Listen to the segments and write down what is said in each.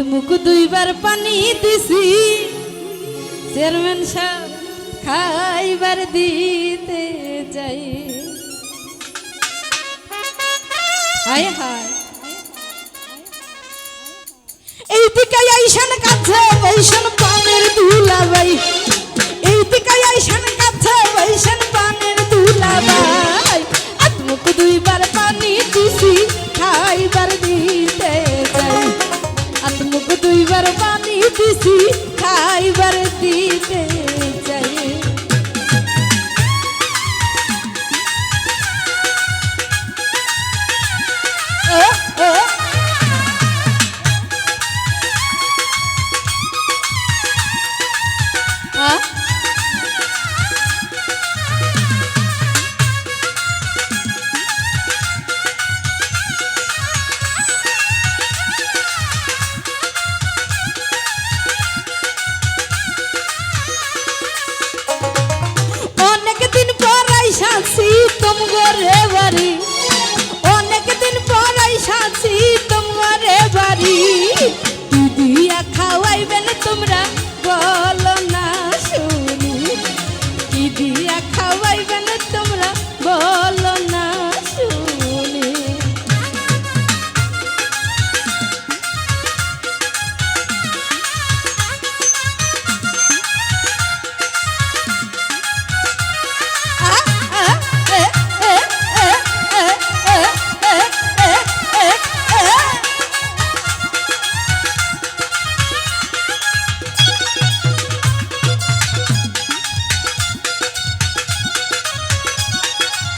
মুখ দুইবার পানি দিছি। চেয়ারম্যান সাহেব খাইবার দিতে যাই। হায় হায়। এই দিকে আইসান কাছে বৈশান পানের দুলাবাই এই দিকে আইসান কাছে বৈশান পানের দুলাবাই তোমরা বলো।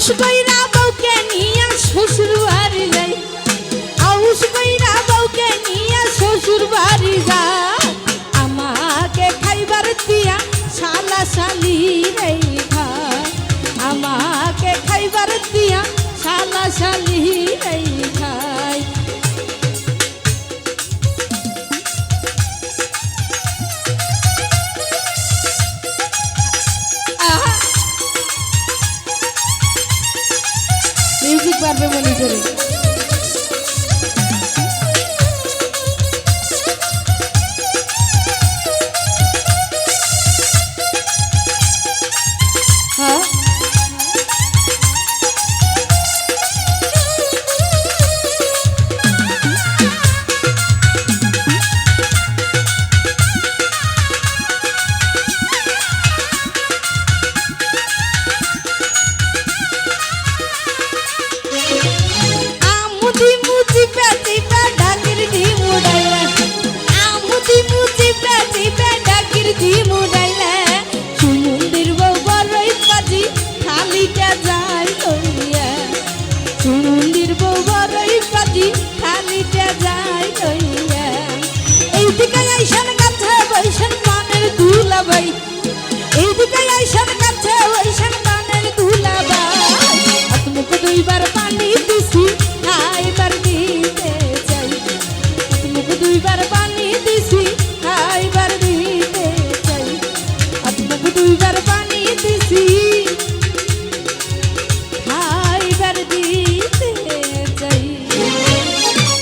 আউশ কইরা বউকে নিয়া শ্বশুর বাড়ি যাই। আউশ কইরা বউকে নিয়া শ্বশুর বাড়ি যায় আমাকে খাইবার দিয়া শালা শালি রে আমাকে খাইবার দিয়া শালা শালি পারবে মনে করে। hatimu dan